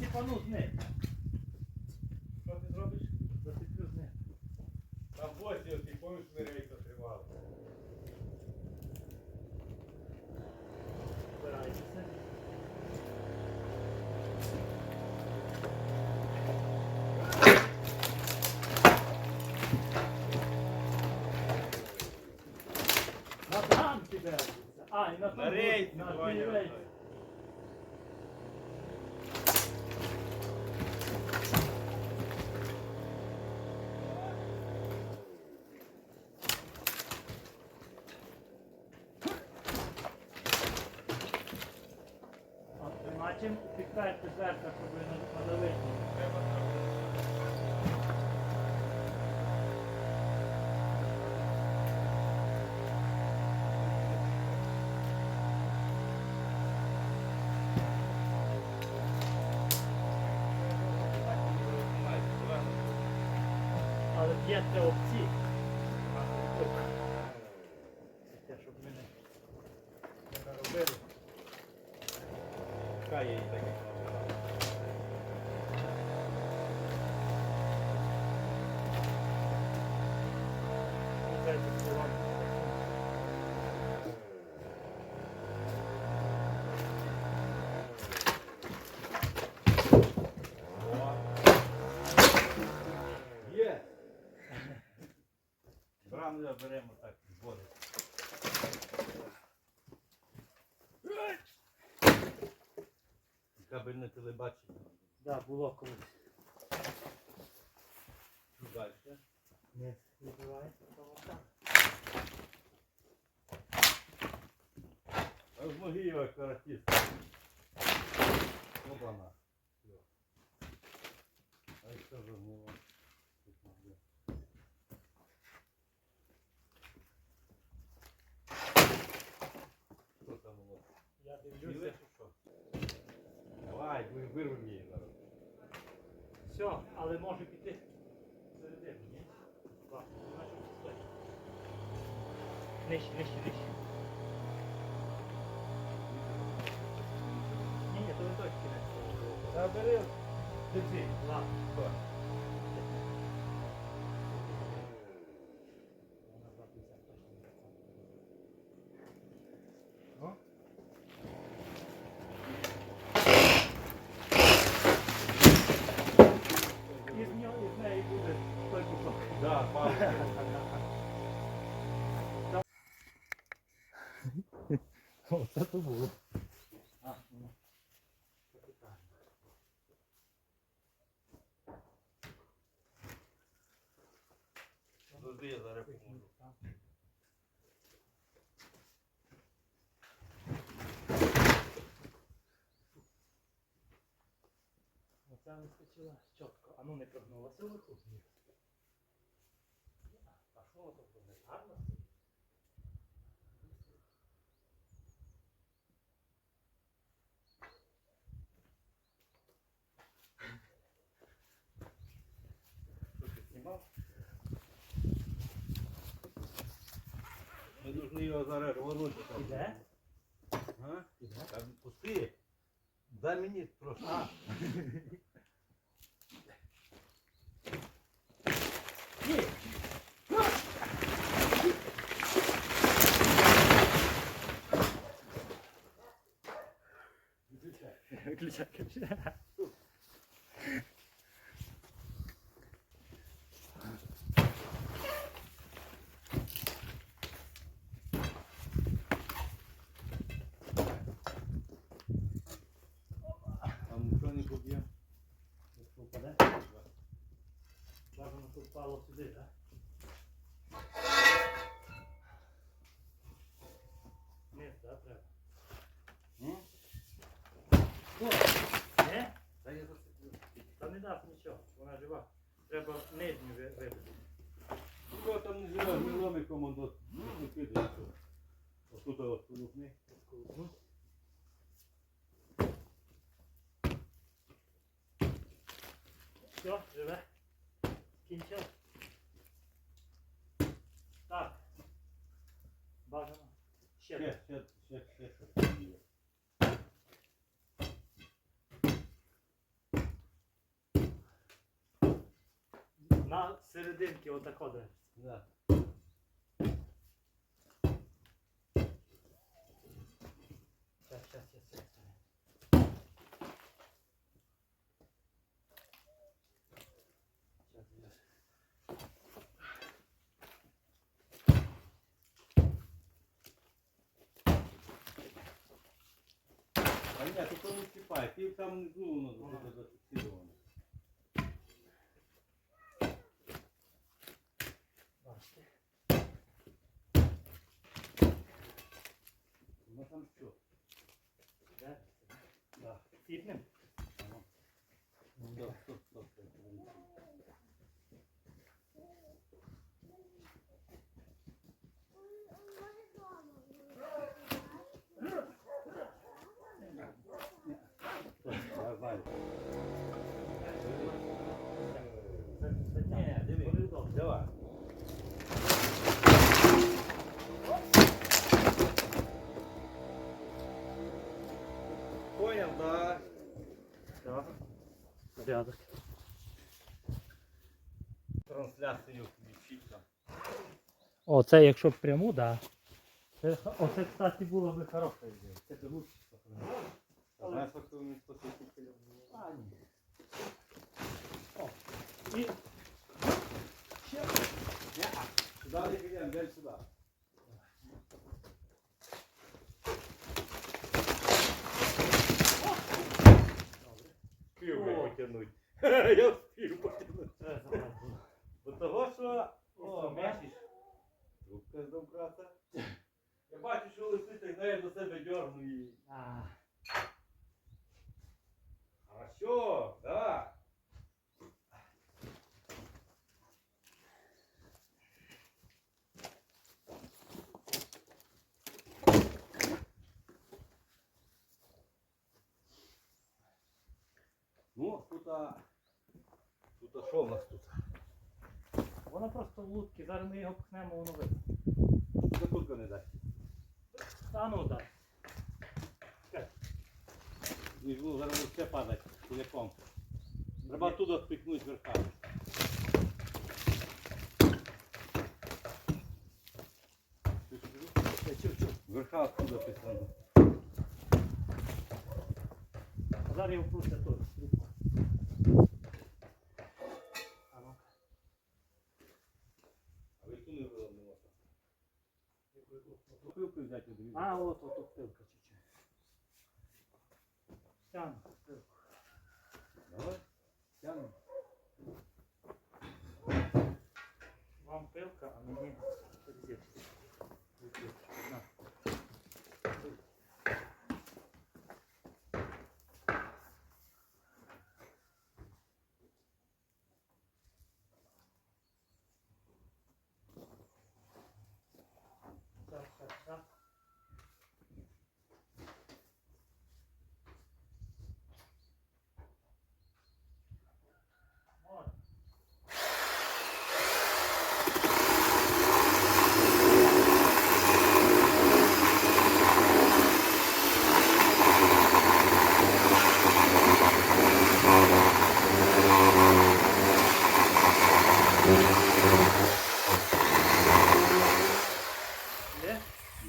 Цепану знизу. Що ти зробиш? Зацеплю знизу. Там гості оці, помніш, ми рейс отримали. Збирайтеся. На танки держиться. А, і на На тому- рейс, на Ваня, Іначе підкайте щоб ви зробити. Але б'єте обці. Те, Є! Брамля беремо так, зводить. Кабельне телебачення. Да, було колись. Що далі? Не вибиває, то А ноги його каратіст. Опана. Все. А що за нього? Що там у нас? Я дивлюся. Давай, ви- вирвемо її зараз. Все, але може піти середину, ні? Так, значить. Нижче, нижче, нижче. Да, палки. О, це то було. А, ну. Капітально. Завжди я зараз поможу. Оце вискочила чітко. А ну не прогнулася вверху. Воно тут буде? Гарно стоїть? Що ти знімав? Ми повинні його зараз рванути там. Іде? А? Іде? Та пусти. Дай мені трошки. А. Ні. Виключай, виключай. Там нічого не поб'є. Впаде, бажано, щоб впало сюди, так? Низ, так, треба. М? Не? Та я зацеплю. Та не дасть нічого, вона жива. Треба нижню ви- вибити. Хто там не живе, ми ломиком он до не піде. Отут от полюбни. Ну. Все, живе. Скінчив. Так. Бажано. Ще. Ще, ще, ще, ще, ще. На серединки отако дивишся. Да. А ні, тут не чіпає, ти там внизу воно буде зафіксировано. Бачите? Ну там що? Да? Да. Ціпнем? Порядок. Трансляцію включить там. О, це якщо пряму, так. Да. Це, оце, кстати, було би хороша ідея. Це б лучше. А знаєш, як він спосіб? А, ні. О, і ще. Сюди не підемо, сюди. noite. eu filho, boa noite. Ну, тут, а... тут а що в нас тут? воно просто в лутки. Зараз ми його пхнемо, воно вийде. Закутка не дасть. Та ну. Ніж було зараз все падати куляком. Треба туди впихнути верхами. Верха оттуда писано. Зараз я вкруся тут. трубку. А ну. А ви ту не виламнула. Пилку взяти дивіться. А, от, от, от пилка чуть-чуть. Тягну пилку. Давай. тяну. Вам пилка, а мені розетки.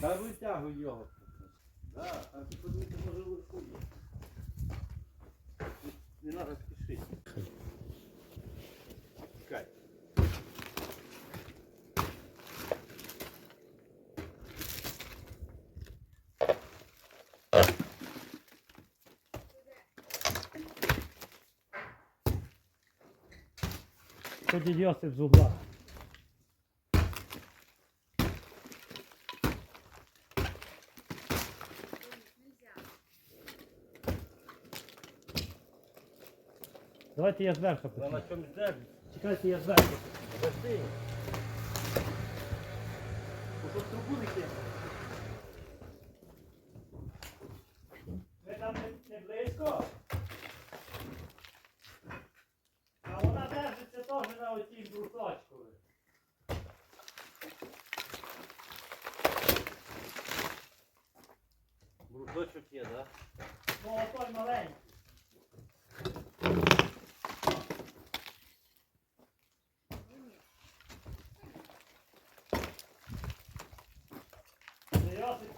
Та витягуй його. Да, там ти подивися, може вверху є. Не треба спішити. Чекай. Що дід Йосип з угла? Давайте я зверху Вона почну. на чомусь держить. Чекайте, я зверху. Подожди. Щоб трубу не кинути. Ви там не, не близько? А вона держиться теж на оцій брусочку. Брусочок є, да?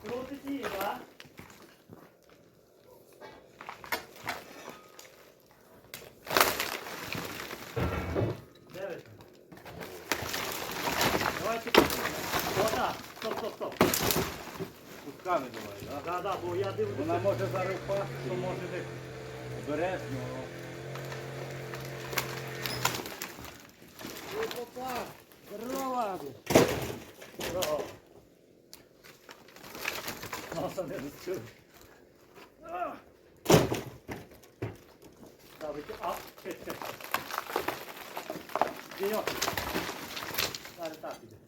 Десять є, так? Дев'ять. Давайте. Вода. Стоп, стоп, стоп. Кусками давай, так? Да, да, бо я дивлюся. Вона може зараз впасти, то може десь обережно. Опа, здорово. Tabii ki at çekti. Geliyor. Sarı takip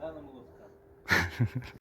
А, блін, да на молотка.